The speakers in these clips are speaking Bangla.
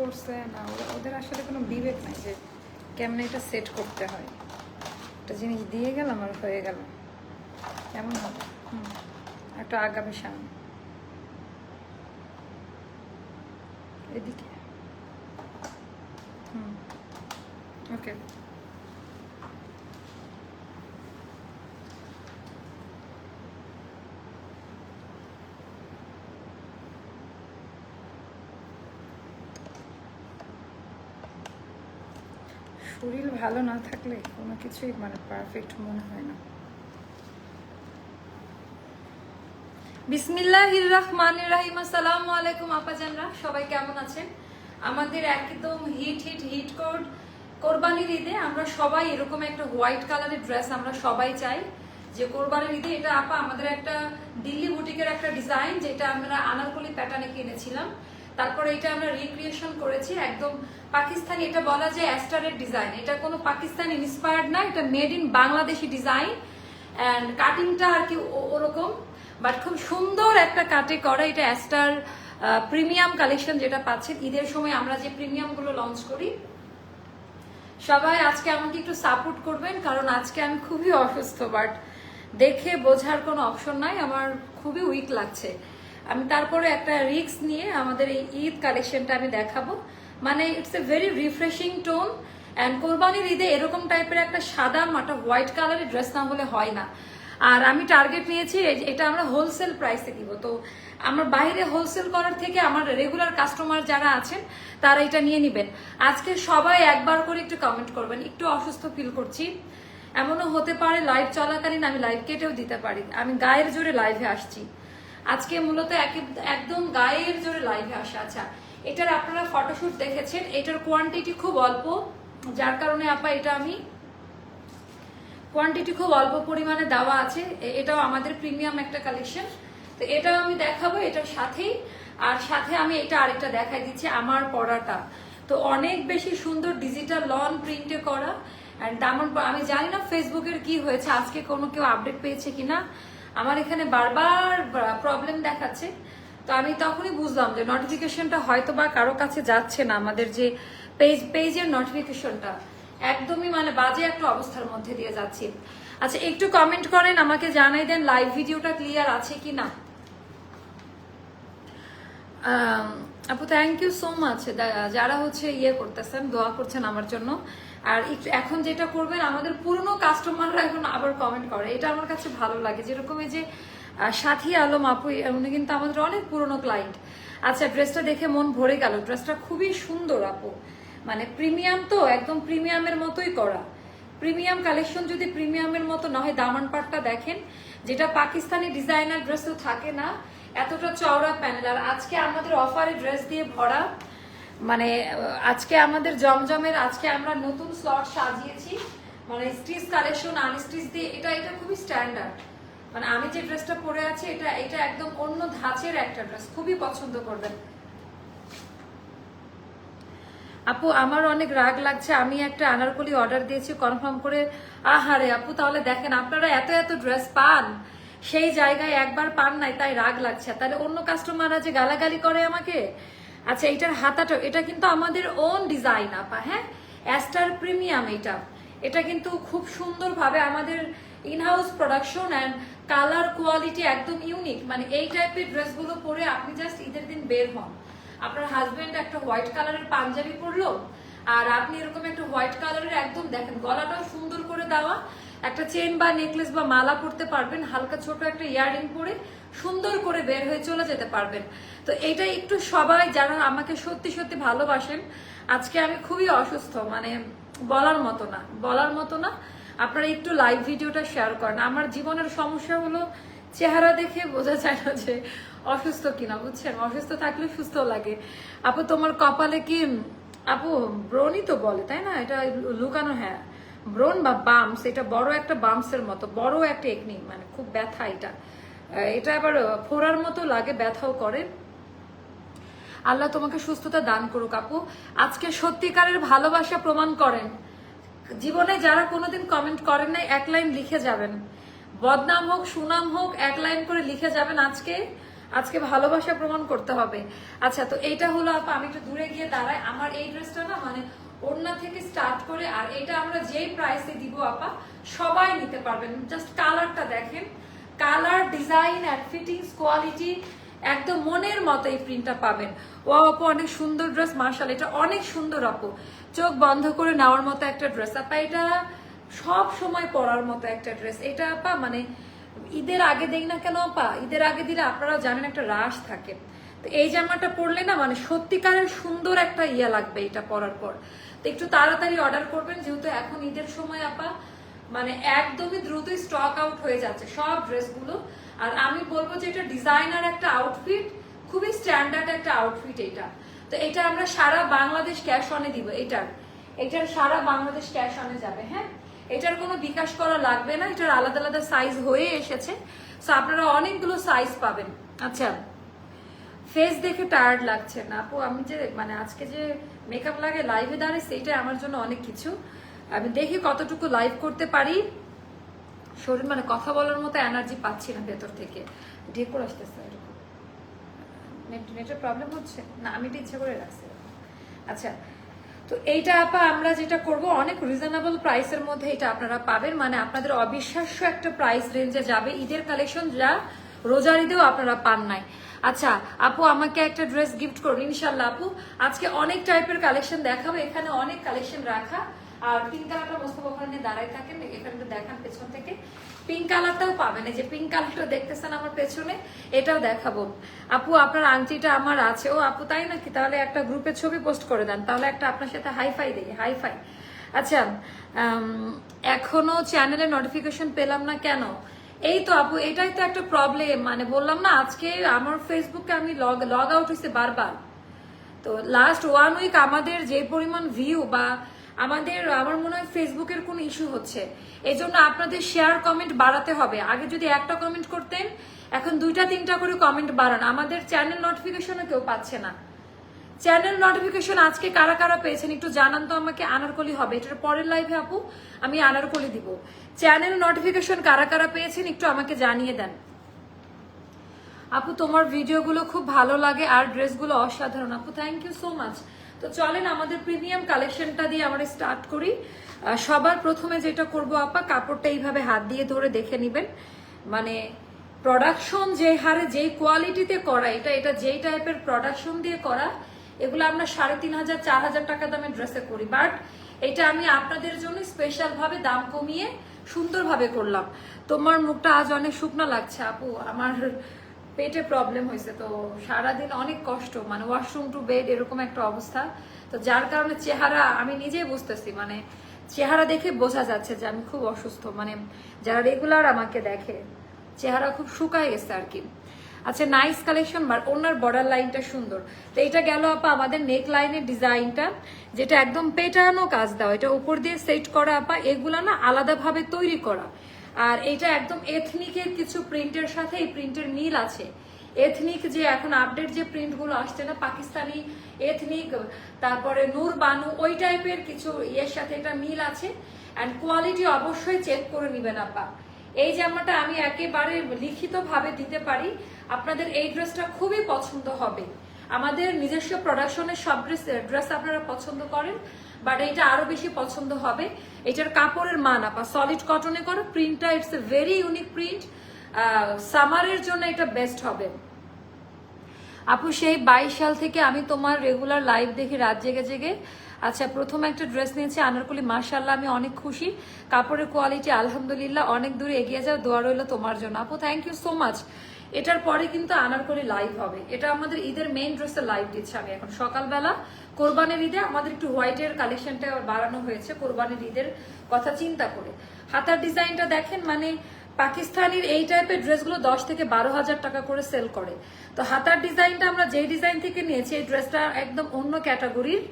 করছে না ওদের আসলে কোনো বিবেক নাই যে কেমনে এটা সেট করতে হয়। একটা জিনিস দিয়ে গেলাম আর হয়ে গেল। কেমন হবে? হুম, একটা আগামী সামনে এদিকে। হুম ওকে শরীর ভালো না থাকলে কোনো কিছুই মানে পারফেক্ট মনে হয় না। বিসমিল্লাহির রহমানির রহিম। আসসালামু আলাইকুম, আপাজানরা, সবাই কেমন আছেন? আমাদের একদম হিট হিট হিট কোড কোরবানির ঈদে আমরা সবাই এরকম একটা হোয়াইট কালারের ড্রেস আমরা সবাই চাই। যে কোরবানির ঈদে এটা আপা আমাদের একটা দিল্লি বুটিকের একটা ডিজাইন যেটা আমরা আনারকলি প্যাটার্নে কিনেছিলাম। তারপরে এটা আমরা রিক্রিয়েশন করেছি, একদম পাকিস্তানি, এটা বলা যায় অ্যাস্টারের ডিজাইন এটা কোনো পাকিস্তান ইন্সপায়ার্ড না, এটা made in Bangladeshi design and কাটিংটা আর কি ওরকম বাট খুব সুন্দর একটা কাটে করা। এটা অ্যাস্টার প্রিমিয়াম কালেকশন যেটা পাচ্ছেন। ঈদের সময় আমরা যে প্রিমিয়ামগুলো লঞ্চ করি, সবাই আজকে আমাকে একটু সাপোর্ট করবেন, কারণ আজকে আমি খুবই অসুস্থ বাট দেখে বোঝার কোনো অপশন নাই। আমার খুবই উইক লাগছে। আমি তারপরে একটা রিস্ক নিয়ে আমাদের এই ঈদ কালেকশনটা আমি দেখাবো। মানে it's a very refreshing tone and কোরবানির ঈদে এরকম টাইপের একটা সাদা মাটা হোয়াইট কালারের ড্রেস না হলে হয় না। আর আমি টার্গেট নিয়েছি এটা আমরা হোলসেল প্রাইসে দিব। তো আমার বাইরে হোলসেল করার থেকে আমার রেগুলার কাস্টমার যারা আছেন, তারা এটা নিয়ে নেবেন। আজকে সবাই একবার করে একটু কমেন্ট করবেন। একটু অসুস্থ ফিল করছি। এমনও হতে পারে লাইভ চলাকালীন আমি লাইভ কেটেও দিতে পারি। আমি গায়ের জোরে লাইভে আসছি। আজকে মূলত একে- একদম গায়ের জোরে লাইভে আসা। আচ্ছা এটার আপনারা ফটোশুট দেখেছেন, এটার কোয়ান্টিটি খুব অল্প, যার কারণে আপা এটা আমি কোয়ান্টিটি খুব অল্প পরিমাণে দেওয়া আছে। এটাও আমাদের প্রিমিয়াম একটা কালেকশন তো এটাও আমি দেখাবো, এটার সাথেই। আর সাথে আমি এটা আরেকটা দেখাই দিচ্ছি, আমার পড়াটা তো অনেক বেশি সুন্দর ডিজিটাল লন প্রিন্টে করা। অ্যান্ড দামন আমি জানি না ফেসবুকের কি হয়েছে, আজকে কোনো কেউ আপডেট পেয়েছে কিনা। আমার এখানে বারবার প্রবলেম দেখাচ্ছে। তো আমি তখনই বুঝলাম যে নোটিফিকেশনটা হয়তো বা কারও কাছে যাচ্ছে না। আমাদের যে পেজ পেজের নোটিফিকেশনটা একদমই মানে বাজে একটা অবস্থার মধ্যে দিয়ে যাচ্ছি। আচ্ছা একটু কমেন্ট করেন, আমাকে জানাই দেন লাইভ ভিডিওটা ক্লিয়ার আছে কি না আপু থ্যাংক ইউ সো মাচ যারা হচ্ছে ইয়ে করতেছেন, দোয়া করছেন আমার জন্য। আর এখন যেটা করবেন, আমাদের পুরনো কাস্টমাররা এখন আবার কমেন্ট করে। এটা আমার কাছে ভালো লাগে। যেরকম এই যে সাথী আলম আপু, উনি কিন্তু আমাদের অনেক পুরনো ক্লায়েন্ট আচ্ছা ড্রেসটা দেখে মন ভরে গেল। ড্রেসটা খুবই সুন্দর আপু। মানে প্রিমিয়াম তো, একদম প্রিমিয়ামের মতোই করা। প্রিমিয়াম কালেকশন যদি প্রিমিয়ামের মতো না হয়, দামান পাটটা দেখেন, যেটা পাকিস্তানি ডিজাইনার ড্রেসও থাকে না, এতটা চওড়া প্যানেল আর আজকে আমাদের অফারে ড্রেস দিয়ে ভরা মানে আজকে আমাদের জমজমের, আজকে আমরা নতুন স্লট সাজিয়েছি। মানে স্টিচ কালেকশন আনস্টিচ দিয়ে এটা এটা খুবই স্ট্যান্ডার্ড মানে আমি যে ড্রেসটা পরে আছি, এটা এটা একদম অন্য ধাঁচের একটা ড্রেস খুবই পছন্দ করবেন। আপু, আমার অনেক রাগ লাগছে। আমি একটা আনারকলি অর্ডার দিয়েছি কনফার্ম করে। আহারে, আপু, তাহলে দেখেন, আপনারা এত এত ড্রেস পান। সেই জায়গায় একবার পান নাই, তাই রাগ লাগছে। তাহলে অন্য কাস্টমাররা যে গালাগালি করে আমাকে আচ্ছা এটার হাতাটা, এটা কিন্তু আমাদের ওন ডিজাইন আপা হ্যাঁ? অ্যাস্টার প্রিমিয়াম এটা। এটা কিন্তু খুব সুন্দরভাবে আমাদের in house production and colour quality একদম ইউনিক মানে এই টাইপের ড্রেসগুলো পরে আপনি জাস্ট ঈদের দিন বের হন। আপনার হাজবেন্ড একটা হোয়াইট কালারের পাঞ্জাবি পরলো, আর আপনি এরকম একটা হোয়াইট কালারের একদম দেখেন, গলাটাও সুন্দর করে দেওয়া, একটা চেন বা নেকলেস বা মালা পরতে পারবেন, হালকা ছোট একটা ইয়াররিং পরে সুন্দর করে বের হয়ে চলে যেতে পারবেন। তো এটা একটু সবাই যারা আমাকে সত্যি সত্যি ভালোবাসেন, আজকে আমি খুবই অসুস্থ মানে বলার মতো না। বলার মতো না, আপনারা একটু লাইভ ভিডিওটা শেয়ার করেন। আমার জীবনের সমস্যা হলো চেহারা দেখে বোঝা যায় না যে অসুস্থ কিনা, বুঝছেন? অসুস্থ থাকলে সুস্থ লাগে। আপু, তোমার কপালে কি, আপু, ব্রণই তো বলে, তাই না? এটা লুকানো হ্যাঁ। ব্রণ বা বামস এটা বড় একটা বামসের মতো, বড় একটা একনি মানে খুব ব্যথা এটা। এটা আবার ফোড়ার মতো লাগে, ব্যথাও করে। আল্লাহ তোমাকে সুস্থতা দান করুক, আপু। আজকে সত্যিকারের ভালোবাসা প্রমাণ করেন। জীবনে যারা কোনোদিন কমেন্ট করেন নাই, এক লাইন লিখে যাবেন। বদনাম হোক, সুনাম হোক, এক লাইন করে লিখে যাবেন আজকে। আজকে ভালোবাসা প্রমাণ করতে হবে। আচ্ছা তো এইটা হলো, আপা, আমি একটু দূরে গিয়ে দাঁড়াই। আমার এই ড্রেসটা না মানে ওড়না থেকে স্টার্ট করে, আর এটা আমরা যেই প্রাইসে দিব, আপা, সবাই নিতে পারবেন। জাস্ট কালারটা দেখেন। Colour, design and fittings quality একদম মনের মতো এই প্রিন্টটা পাবেন। ও আপু, অনেক সুন্দর ড্রেস মার্শাল এটা অনেক সুন্দর আপু। চোখ বন্ধ করে নেওয়ার মতো একটা ড্রেস আপা, এটা সব সময় পরার মতো একটা ড্রেস এটা আপা মানে ঈদের আগে দেই না কেন আপা? ঈদের আগে দিলে আপনারাও জানেন একটা রাশ থাকে। তো এই জামাটা পরলে না মানে সত্যিকারের সুন্দর একটা ইয়া লাগবে এটা পরার পর। তো একটু তাড়াতাড়ি অর্ডার করবেন, যেহেতু এখন ঈদের সময় আপা মানে একদমই দ্রুতই স্টক আউট হয়ে যাচ্ছে, সব ড্রেসগুলো আর আমি বলব যে এটা ডিজাইনার একটা আউটফিট খুবই স্ট্যান্ডার্ড একটা আউটফিট এটা। তো এটা আমরা সারা বাংলাদেশ ক্যাশ অনে দিব, এটার। এটার সারা বাংলাদেশ ক্যাশ অনে যাবে হ্যাঁ? এটার কোনো বিকাশ করা লাগবে না, এটার আলাদা আলাদা সাইজ হয়ে এসেছে। সো আপনারা অনেকগুলো সাইজ পাবেন। আচ্ছা ফেস দেখে টায়ার্ড লাগছে না। আপু, আমি যে মানে আজকে যে মেকআপ লাগে লাইভে দাঁড়িয়ে সেইটা আমার জন্য অনেক কিছু। আমি দেখি কতটুকু লাইভ করতে পারি। শরীর মানে কথা বলার মতো এনার্জি পাচ্ছি না ভেতর থেকে। ঢেকুর আসতেছে এরকম। নেট নেটের প্রবলেম হচ্ছে? না, আমি এটা ইচ্ছে করে রাখছি। আচ্ছা তো এইটা আপা, আমরা যেটা করব, অনেক রিজনেবল প্রাইসের মধ্যে এটা আপনারা পাবেন। মানে আপনাদের অবিশ্বাস্য একটা প্রাইস রেঞ্জে যাবে। ঈদের কালেকশন যা রোজার ঈদেও আপনারা পান নাই। আচ্ছা আপু, আমাকে একটা ড্রেস গিফট করুন ইনশাল্লাহ আপু, আজকে অনেক টাইপের কালেকশন দেখাবো। এখানে অনেক কালেকশন রাখা। আর পিঙ্ক কালারটা মোস্তফা ওখানে দাঁড়ায় থাকেন, এখানে একটু দেখান পেছন থেকে। পিঙ্ক কালারটাও পাবেন, এই যে পিঙ্ক কালারটা দেখতেছেন আমার পেছনে, এটাও দেখাবো। আপু, আপনার আংটিটা আমার আছে। ও আপু, তাই নাকি? তাহলে একটা গ্রুপে ছবি পোস্ট করে দেন। তাহলে একটা আপনার সাথে হাইফাই দিই হাইফাই আচ্ছা এখনও চ্যানেলে নোটিফিকেশন পেলাম না কেন? এই তো আপু, এটাই তো একটা প্রবলেম মানে বললাম না, আজকে আমার ফেসবুকে আমি লগ লগ আউট হয়েছে বারবার। তো লাস্ট ওয়ান উইক আমাদের যে পরিমাণ ভিউ বা আমাদের, আমার মনে হয় ফেসবুকের কোনো ইস্যু হচ্ছে। এই জন্য আপনাদের শেয়ার কমেন্ট বাড়াতে হবে। আগে যদি একটা কমেন্ট করতেন, এখন দুইটা, তিনটা করে কমেন্ট বাড়ান। আমাদের চ্যানেল নোটিফিকেশনও কেউ পাচ্ছে না। চ্যানেল নোটিফিকেশন আজকে কারা কারা পেয়েছেন একটু জানান তো আমাকে। আনারকলি হবে। এটার পরের লাইভে আপু, আমি আনারকলি দিব। চ্যানেল নোটিফিকেশন কারা কারা পেয়েছেন একটু আমাকে জানিয়ে দেন। আপু, তোমার ভিডিওগুলো খুব ভালো লাগে আর ড্রেসগুলো অসাধারণ। আপু থ্যাংক ইউ সো মাচ তো চলেন আমাদের প্রিমিয়াম কালেকশনটা দিয়ে আমরা স্টার্ট করি। সবার প্রথমে যেটা করব আপা, কাপড়টা এইভাবে হাত দিয়ে ধরে দেখে নেবেন। মানে প্রোডাকশন যে হারে যেই কোয়ালিটিতে করা, এটা এটা যেই টাইপের প্রোডাকশন দিয়ে করা, এগুলো আমরা সাড়ে তিন হাজার, চার হাজার টাকা দামের ড্রেসে করি। বাট এটা আমি আপনাদের জন্য স্পেশাল ভাবে দাম কমিয়ে সুন্দরভাবে করলাম। তোমার মুখটা আজ অনেক শুকনো লাগছে, আপু। আমার পেটে প্রবলেম হয়েছে, তো সারাদিন অনেক কষ্ট মানে ওয়াশরুম টু বেড এরকম একটা অবস্থা। তো যার কারণে চেহারা, আমি নিজেই বুঝতেছি মানে চেহারা দেখে বোঝা যাচ্ছে যে আমি খুব অসুস্থ মানে যারা রেগুলার আমাকে দেখে, চেহারা খুব শুকায় গেছে আর কি। আচ্ছা নাইস কালেকশন ওনার বর্ডার লাইনটা সুন্দর। তো এটা গেল আপা আমাদের নেক লাইনের ডিজাইনটা যেটা একদম পেটানো কাজ দেওয়া, এটা উপর দিয়ে সেট করা আপা, এগুলা না আলাদাভাবে তৈরি করা। আর এটা একদম এথনিকের কিছু প্রিন্টের সাথে এই প্রিন্টের মিল আছে। এথনিক যে এখন আপডেট যে প্রিন্টগুলো আসছে না, পাকিস্তানি এথনিক তারপরে নূর বানু, ওই টাইপের কিছু ইয়ের সাথে এটা মিল আছে। অ্যান্ড কোয়ালিটি অবশ্যই চেক করে নেবেন আপা। এই জামাটা আমি একেবারে লিখিত ভাবে দিতে পারি। আপনাদের এই ড্রেসটা খুবই পছন্দ হবে। আমাদের নিজস্ব প্রোডাকশনের সব ড্রেস ড্রেস আপনারা পছন্দ করেন। বাট এটা আরও বেশি পছন্দ হবে। এটার কাপড়ের মান, আপা সলিড কটনে করো প্রিন্টটা it's a very unique print সামারের জন্য এটা বেস্ট হবে। আপু, সেই বাইশ সাল থেকে আমি তোমার রেগুলার লাইভ দেখি রাত জেগে জেগে। আচ্ছা প্রথম একটা ড্রেস নিয়েছি, আনারকলি মার্শাল্লাহ আমি অনেক খুশি। কাপড়ের কোয়ালিটি আলহামদুলিল্লাহ, অনেক দূরে এগিয়ে যাও, দোয়া রইল তোমার জন্য। আপু থ্যাংক ইউ সো মাচ এটার পরে কিন্তু আনারকলি লাইভ হবে। এটা আমাদের ঈদের মেইন ড্রেসের লাইভ দিচ্ছে আমি এখন সকালবেলা। কোরবানির ঈদে আমাদের একটু হোয়াইটের কালেকশনটা বাড়ানো হয়েছে, কোরবানির ঈদের কথা চিন্তা করে। হাতার ডিজাইনটা দেখেন মানে পাকিস্তানির এই টাইপের ড্রেসগুলো দশ থেকে বারো হাজার টাকা করে সেল করে। তো হাতার ডিজাইনটা আমরা যেই ডিজাইন থেকে নিয়েছি, এই ড্রেসটা একদম অন্য ক্যাটাগরির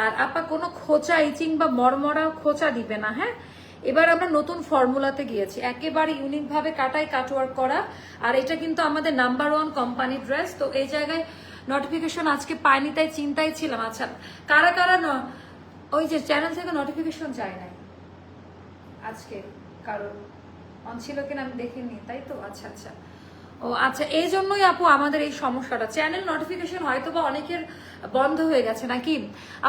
আর আপা কোনো খোঁচা, ইচিং বা মরমরা খোঁচা দিবে না হ্যাঁ? এবার আমরা নতুন ফর্মুলাতে গিয়েছি। একেবারে ইউনিক ভাবে কাটাই কাটওয়ার্ক করা। আর এটা কিন্তু আমাদের নাম্বার ওয়ান কোম্পানি ড্রেস তো এই জায়গায় নোটিফিকেশন আজকে পাইনি, তাই চিন্তায় ছিলাম। আচ্ছা কারা কারা ওই যে চ্যানেল থেকে নোটিফিকেশন যায় নাই? আজকে কারণ অন ছিল কিনা আমি দেখিনি, তাই তো? আচ্ছা আচ্ছা। ও আচ্ছা এই জন্যই আপু আমাদের এই সমস্যাটা। চ্যানেল নোটিফিকেশন হয়তো বা অনেকের বন্ধ হয়ে গেছে, নাকি?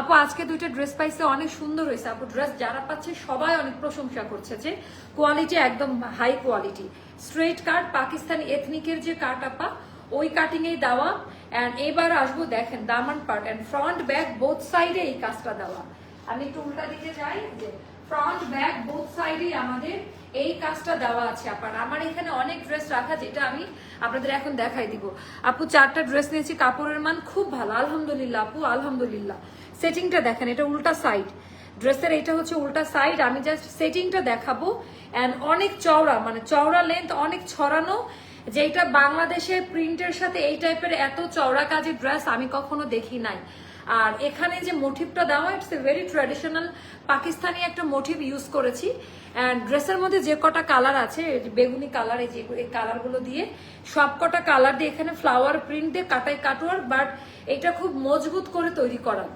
আপু, আজকে দুইটা ড্রেস পাইছে, অনেক সুন্দর হয়েছে। আপু ড্রেস যারা পাচ্ছে সবাই অনেক প্রশংসা করছে যে কোয়ালিটি একদম high quality straight cut Pakistani এথনিকের যে কাট আপা ওই কাটিং এই দেওয়া। অ্যান্ড এবার আসব দেখেন দামান part and front back both সাইডে এই কাজটা দেওয়া। আমি একটু উল্টা দিকে যাই, যে ফ্রন্ট ব্যাক বোথ সাইডে আমাদের এই কাজটা দেওয়া আছে আপার আমার এখানে অনেক ড্রেস রাখা, যেটা আমি আপনাদের এখন দেখাই দিব। আপু, চারটা ড্রেস নিয়েছি, কাপড়ের মান খুব ভালো, আলহামদুলিল্লাহ আপু, আলহামদুলিল্লাহ। সেটিংটা দেখেন, এটা উল্টা সাইড ড্রেসের এটা হচ্ছে উল্টা সাইড আমি জাস্ট সেটিংটা দেখাবো। অ্যান্ড অনেক চওড়া মানে চওড়া লেন্থ অনেক ছড়ানো যেটা বাংলাদেশে প্রিন্টের সাথে এই টাইপের এত চওড়া কাজের ড্রেস আমি কখনো দেখি নাই। আর এখানে যে মোটিভটা দেওয়া it's a very traditional Pakistani একটা মোটিভ ইউজ করেছি। ড্রেসের মধ্যে যে কটা কালার আছে বেগুনি কালার এই যে এই কালারগুলো দিয়ে, সব কটা কালার দিয়ে এখানে ফ্লাওয়ার প্রিন্ট দিয়ে কাটাই কাটোয়ার বাট এটা খুব মজবুত করে তৈরি করা।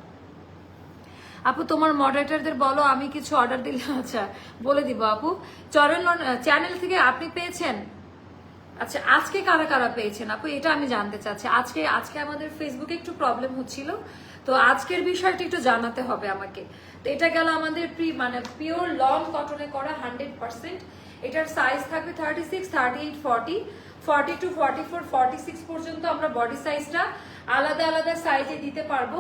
আপু, তোমার মডারেটারদের বলো, আমি কিছু অর্ডার দিলে আচ্ছা বলে দিব আপু। চরণ চ্যানেল থেকে আপনি পেয়েছেন? আচ্ছা আজকে কারা কারা পেয়েছেন? আপু, এটা আমি জানতে চাচ্ছি। আজকে আজকে আমাদের ফেসবুকে একটু প্রবলেম হচ্ছিল। তো আজকের বিষয়টা একটু জানাতে হবে আমাকে। তো এটা গেল আমাদের প্রি মানে পিওর লং কটনে করা হান্ড্রেড পার্সেন্ট এটার সাইজ থাকবে thirty six thirty eight forty forty two forty four forty six পর্যন্ত আমরা বডি সাইজটা আলাদা আলাদা সাইজে দিতে পারব।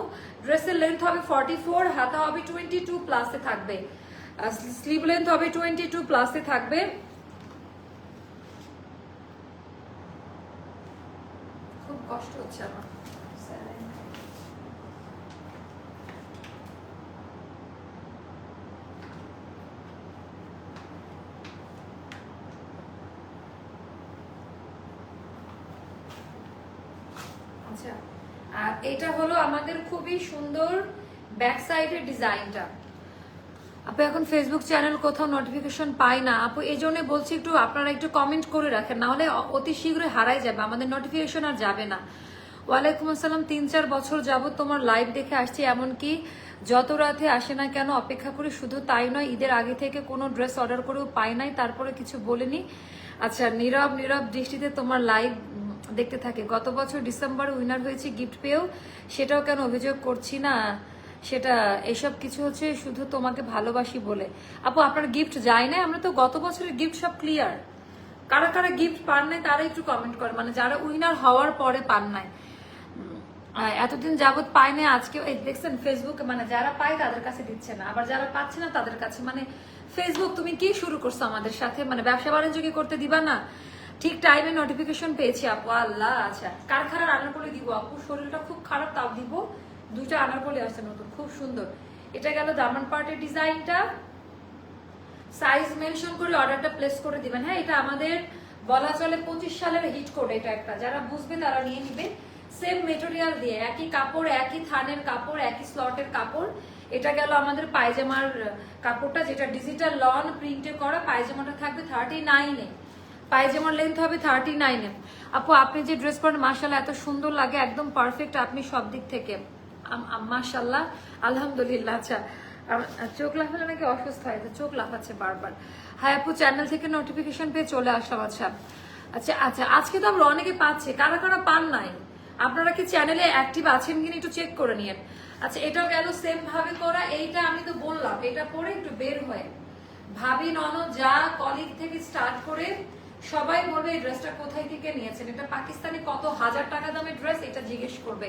ড্রেসের লেন্থ হবে ফর্টি ফোর হাতা হবে টোয়েন্টি টু প্লাসে থাকবে। স্লিভ লেন্থ হবে টোয়েন্টি টু প্লাসে থাকবে খুব কষ্ট হচ্ছে আমার। আচ্ছা আর এটা হলো আমাদের খুবই সুন্দর ব্যাক সাইডের ডিজাইনটা আপু, এখন ফেসবুক চ্যানেল কোথাও নোটিফিকেশন পাই না। আপু এই জন্য বলছি একটু, আপনারা একটু কমেন্ট করে রাখেন না হলে অতি শীঘ্রই হারাই যাবে, আমাদের নোটিফিকেশন আর যাবে না। ওয়ালাইকুম আসসালাম তিন চার বছর যাবত তোমার লাইভ দেখে আসছি, এমনকি যত রাতে আসে না কেন অপেক্ষা করি, শুধু তাই নয়, ঈদের আগে থেকে কোনো ড্রেস অর্ডার করেও পাই নাই, তারপরে কিছু বলিনি। আচ্ছা নীরব নীরব দৃষ্টিতে তোমার লাইভ দেখতে থাকে। গত বছর ডিসেম্বরে উইনার হয়েছে গিফট পেয়েও সেটাও কেন অভিযোগ করছি না? সেটা, এসব কিছু হচ্ছে শুধু তোমাকে ভালোবাসি বলে। আপু, আপনার গিফট যায় না আমরা তো গত বছরের গিফট সব ক্লিয়ার কারা কারা গিফট পান নাই তারা একটু কমেন্ট করে। মানে যারা উইনার হওয়ার পরে পান নাই। এতদিন যাবত পায় না আজকে দেখছেন ফেসবুক মানে যারা পায় তাদের কাছে দিচ্ছে না। আবার যারা পাচ্ছে না তাদের কাছে। মানে ফেসবুক তুমি কি শুরু করছ আমাদের সাথে? মানে ব্যবসা বাণিজ্য কি করতে দিবা না? ঠিক টাইমে নোটিফিকেশন পেয়েছি আপু। আল্লাহ আচ্ছা। কারখানার রান্না করে দিব আপু। শরীরটা খুব খারাপ, তাও দিব। দুইটা আনার করে আসছে নতুন, খুব সুন্দর। এটা গেল দামান পার্টের ডিজাইনটা। সাইজ মেনশন করে অর্ডারটা প্লেস করে দিবেন। হ্যাঁ এটা আমাদের বলা চলে পঁচিশ সালের হিট কোড এটা একটা। যারা বুঝবে তারা নিয়ে নিবে। সেম মেটেরিয়াল দিয়ে, একই কাপড়, একই থানের কাপড়, একই স্লটের কাপড়। এটা গেল আমাদের পায়জামার কাপড়টা যেটা ডিজিটাল লন প্রিন্টে করা, পায়জামাটা থাকবে থার্টি নাইনে পায়জামার লেন্থ হবে থার্টি নাইনে আপু, আপনি যে ড্রেস পরেন মার্শাল এত সুন্দর লাগে, একদম পারফেক্ট আপনি সব দিক থেকে। মাসাল্লাহ আলহামদুলিল্লাহ আচ্ছা। চোখ লাফালে নাকি অসুস্থ হয়? চোখ লাফাচ্ছে বারবার। হ্যাঁ আপু চ্যানেল থেকে নোটিফিকেশন পেয়ে চলে আসলাম আচ্ছা। আচ্ছা আচ্ছা আজকে তো আমরা অনেকে পাচ্ছি, কারা কারা পান নাই? আপনারা কি চ্যানেলে অ্যাক্টিভ আছেন কিনা একটু চেক করে নিন আচ্ছা এটাও গেল সেম ভাবে করা, এইটা আমি তো বললাম, এটা পরে একটু বের হয়ে। ভাবি নন যা কলিগ থেকে স্টার্ট করে, সবাই বলবে এই ড্রেসটা কোথায় থেকে নিয়েছেন? এটা পাকিস্তানি কত হাজার টাকা দামের ড্রেস এটা জিজ্ঞেস করবে।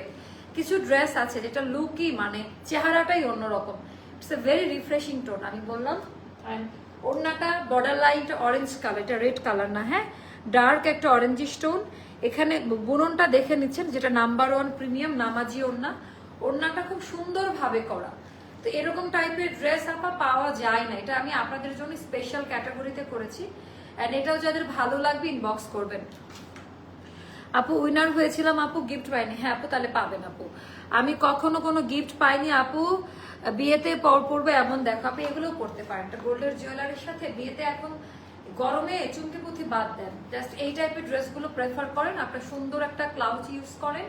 কিছু ড্রেস আছে যেটা লুকই মানে চেহারাটাই অন্যরকম। It's a very refreshing tone আমি বললাম। ওড়নাটা বর্ডার লাইনটা অরেঞ্জ কালার এটা রেড কালার না হ্যাঁ? ডার্ক একটা অরেঞ্জ স্টোন এখানে বুননটা দেখে নিচ্ছেন, যেটা নাম্বার ওয়ান প্রিমিয়াম নামাজি ওড়না। ওড়নাটা খুব সুন্দরভাবে করা। তো এরকম টাইপের ড্রেস আপা পাওয়া যায় না। এটা আমি আপনাদের জন্য স্পেশাল ক্যাটাগরিতে করেছি। অ্যান্ড এটাও যাদের ভালো লাগবে ইনবক্স করবেন। আপু উইনার হয়েছিলাম আপু গিফট পাইনি। হ্যাঁ আপু, তাহলে পাবেন আপু। আমি কখনো কোনো গিফট পাইনি আপু। বিয়েতে পর পড়বে এমন দেখো। আপনি এগুলো করতে পারেন। গোল্ডের জুয়েলারির সাথে বিয়েতে এখন গরমে চুমকি পুঁথি বাদ দেন। জাস্ট এই টাইপের ড্রেসগুলো প্রেফার করেন। আপনার সুন্দর একটা ক্লাউজ ইউজ করেন।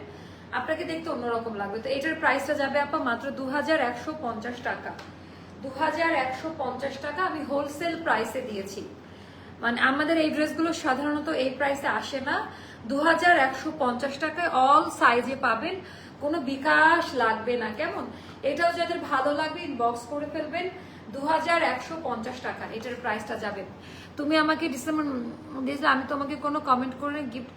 আপনাকে দেখতে অন্যরকম লাগবে। তো এটার প্রাইসটা যাবে আপা মাত্র দু হাজার একশো পঞ্চাশ টাকা। দু হাজার একশো পঞ্চাশ টাকা আমি হোলসেল প্রাইসে দিয়েছি। মানে আমাদের এই ড্রেসগুলো সাধারণত এই প্রাইসে আসে না। দু হাজার একশো পঞ্চাশ টাকায় অল সাইজে পাবেন। কোনো বিকাশ লাগবে না, কেমন? এটাও যাদের ভালো লাগবে ইনবক্স করে ফেলবেন। দু হাজার একশো পঞ্চাশ টাকা, এটার প্রাইসটা যাবে। তুমি আমাকে ডিসেম্বর দিয়েছিলে, আমি তোমাকে কোনো কমেন্ট করে গিফট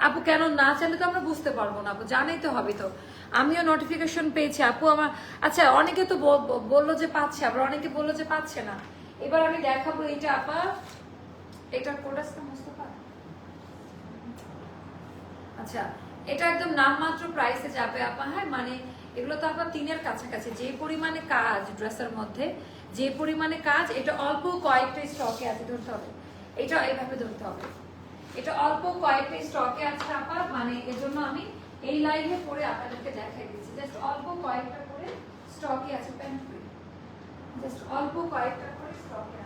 আপু, কেন না চাইলে তো আমরা বুঝতে পারব না, আপু জানাই তো হবে তো। আমিও নোটিফিকেশন পেয়েছি, আপু, আমার আচ্ছা অনেকে তো বল- বলল যে পাচ্ছে, আবার অনেকে বলল যে পাচ্ছে না। এবার আমি দেখাবো এইটা, আপা। এটা কোড আছে মুস্তফা আচ্ছা এটা একদম নামমাত্র প্রাইসে যাবে আপা হ্যাঁ মানে এগুলো তো আপনার তিনের কাছাকাছি। যে পরিমাণে কাজ ড্রেসের মধ্যে, যে পরিমাণে কাজ, এটা অল্প কয়েকটা স্টকে আছে, ধরতে হবে। এটা এইভাবে ধরতে হবে। এটা অল্প কয়েকটা স্টকে আছে আপা মানে এজন্য আমি এই লাইনে পরে আপনাদেরকে দেখাই দিচ্ছি। জাস্ট অল্প কয়েকটা করে স্টকে আছে প্যান্ট জাস্ট অল্প কয়েকটা করে স্টকে আছে।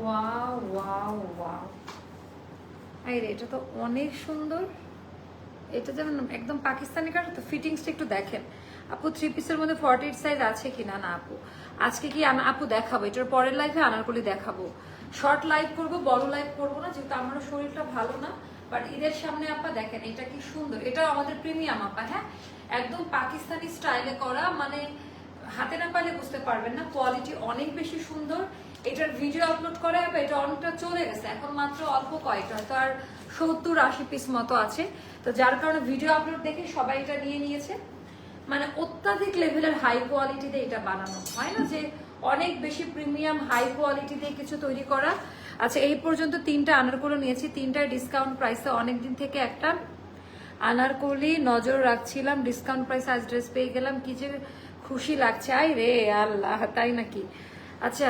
Wow wow wow. এই রে, এটা তো অনেক সুন্দর। এটা যেমন একদম পাকিস্তানি তো ফিটিংসটা একটু দেখেন। আপু থ্রি পিসের মধ্যে সাইজ আছে কি না না আপু? আজকে কি আপু, দেখাবো। এটার পরের লাইভে আনারকলি দেখাবো। শর্ট লাইভ করব, বড় লাইভ করব না, যেহেতু আমারও শরীরটা ভালো না। বাট ঈদের সামনে, আপা, দেখেন, এটা কি সুন্দর। এটা আমাদের প্রিমিয়াম আপা হ্যাঁ? একদম পাকিস্তানি স্টাইলে করা মানে হাতে না পারলে বুঝতে পারবেন না। কোয়ালিটি অনেক বেশি সুন্দর। এটার ভিডিও আপলোড করা হবে এটা অনেকটা চলে গেছে। এখন মাত্র অল্প কয়েকটা, হয়তো আর সত্তর, আশি পিস মতো আছে। তো যার কারণে ভিডিও আপলোড দেখে সবাই এটা নিয়ে নিয়েছে। মানে অত্যাধিক লেভেলের হাই কোয়ালিটিতে এটা বানানো। হয় না যে অনেক বেশি প্রিমিয়াম হাই কোয়ালিটি দিয়ে কিছু তৈরি করা? আচ্ছা এই পর্যন্ত তিনটা আনার করে নিয়েছি। তিনটায় ডিসকাউন্ট প্রাইসে অনেক দিন থেকে একটা আনারকলি নজর রাখছিলাম। ডিসকাউন্ট প্রাইস আজ ড্রেস পেয়ে গেলাম। কি যে খুশি লাগছে। আই রে আল্লাহ, তাই নাকি? আচ্ছা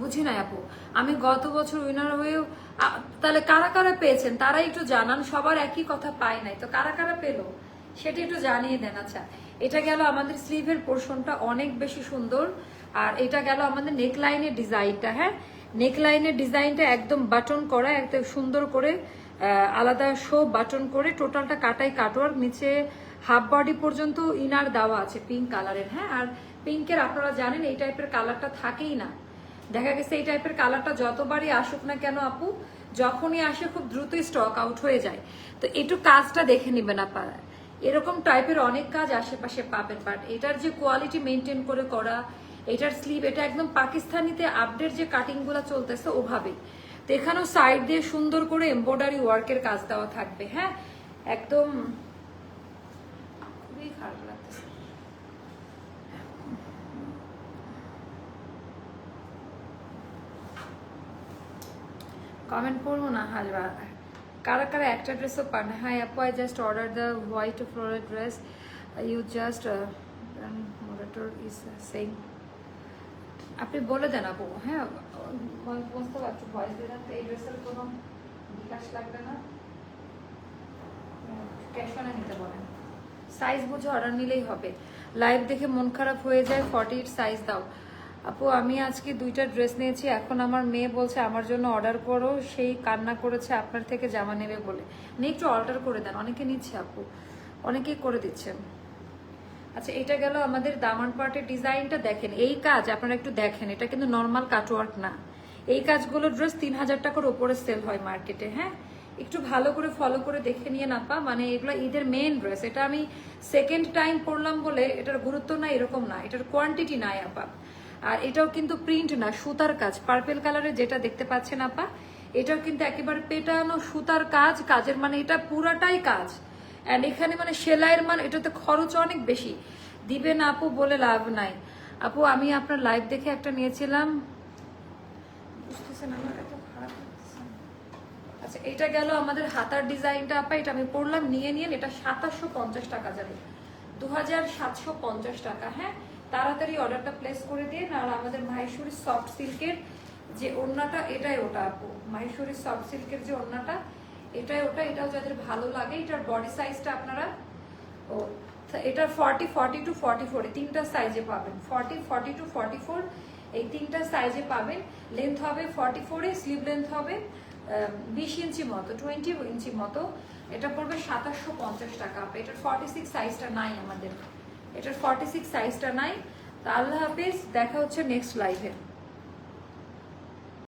বুঝি নাই আপু। আমি গত বছর উইনার হয়েও তাহলে কারা কারা পেয়েছেন? তারা একটু জানান, সবার একই কথা পায় নাই। তো কারা কারা পেল? সেটা একটু জানিয়ে দেন আচ্ছা। এটা গেল আমাদের স্লিভের পোর্শনটা অনেক বেশি সুন্দর, আর এটা গেল আমাদের নেক লাইনের ডিজাইনটা হ্যাঁ? নেক লাইনের ডিজাইনটা একদম বাটন করা একদম সুন্দর করে আলাদা শো বাটন করে টোটালটা কাটাই কাটোয়ার নিচে হাফ বডি পর্যন্ত ইনার দেওয়া আছে পিঙ্ক কালারের হ্যাঁ? আর পিঙ্কের আপনারা জানেন, এই টাইপের কালারটা থাকেই না। দেখা গেছে এই টাইপের কালারটা যতবারই আসুক না কেন আপু, যখনই আসে খুব দ্রুতই স্টক আউট হয়ে যায়। তো একটু কাজটা দেখে নেবেন আপনারা। এরকম টাইপের অনেক কাজ আশেপাশে পাবেন বাট এটার যে কোয়ালিটি মেনটেন করে করা, এটার স্লিভ এটা একদম পাকিস্তানিতে আপডেট যে কাটিংগুলা চলতেছে ওভাবেই। তো এখানেও সাইড দিয়ে সুন্দর করে এমব্রয়ডারি ওয়ার্কের কাজ দেওয়া থাকবে হ্যাঁ? একদম খুবই খারাপ লাগতেছে কমেন্ট করব না হাজবা কারা কারা একটা ড্রেসও পান? হ্যাঁ আপু I just order the white ফ্লোরের dress you just moderator is saying আপনি বলে দেন, আপু। হ্যাঁ বুঝতে পারছি। ভয়েস দিয়ে দেন তো এই ড্রেসের কোনো বিকাশ লাগবে না। ক্যাশ অনে নিতে বলেন। সাইজ বুঝে অর্ডার নিলেই হবে। লাইভ দেখে মন খারাপ হয়ে যায় ফর্টি সাইজ দাও। আপু, আমি আজকে দুইটা ড্রেস নিয়েছি। এখন আমার মেয়ে বলছে, আমার জন্য অর্ডার করো। সেই কান্না করেছে আপনার থেকে জামা নেবে বলে। নিয়ে একটু অর্ডার করে দেন। অনেকে নিচ্ছে আপু। অনেকেই করে দিচ্ছেন। আচ্ছা এটা গেল আমাদের দামান পার্টের ডিজাইনটা দেখেন। এই কাজ আপনারা একটু দেখেন। এটা কিন্তু নর্মাল কাটওয়ার্ক না। এই কাজগুলো ড্রেস তিন হাজার টাকার উপরে সেল হয় মার্কেটে হ্যাঁ? একটু ভালো করে ফলো করে দেখে নিয়ে নাপা মানে এগুলো ঈদের মেন ড্রেস এটা আমি সেকেন্ড টাইম পরলাম বলে এটার গুরুত্ব না এরকম না। এটার কোয়ান্টিটি নাই, আপা। আর এটাও কিন্তু প্রিন্ট না, সুতার কাজ। পার্পেল কালারের যেটা দেখতে পাচ্ছেন আপা, এটাও কিন্তু একেবারে পেটানো সুতার কাজ, কাজের মানে এটা পুরাটাই কাজ। অ্যান্ড এখানে মানে সেলাইয়ের মান, এটাতে খরচ অনেক বেশি। দিবে না আপু বলে লাভ নাই। আপু, আমি আপনার লাইভ দেখে একটা নিয়েছিলাম। বুঝতেছেন আচ্ছা এটা গেল আমাদের হাতার ডিজাইনটা আপা, এটা আমি পড়লাম, নিয়ে নিয়ে এটা সাতাশশো পঞ্চাশ টাকা যাবে দু হাজার সাতশো পঞ্চাশ টাকা হ্যাঁ? তাড়াতাড়ি অর্ডারটা প্লেস করে দিন, আর আমাদের মাহেশ্বরী সফট সিল্কের যে ওড়নাটা, এটাই ওটা আপু। মাহেশ্বরী সফট সিল্কের যে ওড়নাটা, এটাই ওটা, এটাও যাদের ভালো লাগে, এটার বডি সাইজটা আপনারা, ও তা এটার forty forty two forty four তিনটা সাইজে পাবেন। Forty forty two forty four এই তিনটা সাইজে পাবেন। লেন্থ হবে ফর্টি ফোরে স্লিভ লেন্থ হবে বিশ ইঞ্চি মতো টোয়েন্টি ইঞ্চি মতো। এটা পড়বে সাতাশশো পঞ্চাশ টাকা এটার ফর্টি সিক্স সাইজটা নাই আমাদের। এটার ফর্টি সিক্স সাইজটা নাই। তা আল্লাহ হাফিজ দেখা হচ্ছে নেক্সট লাইভে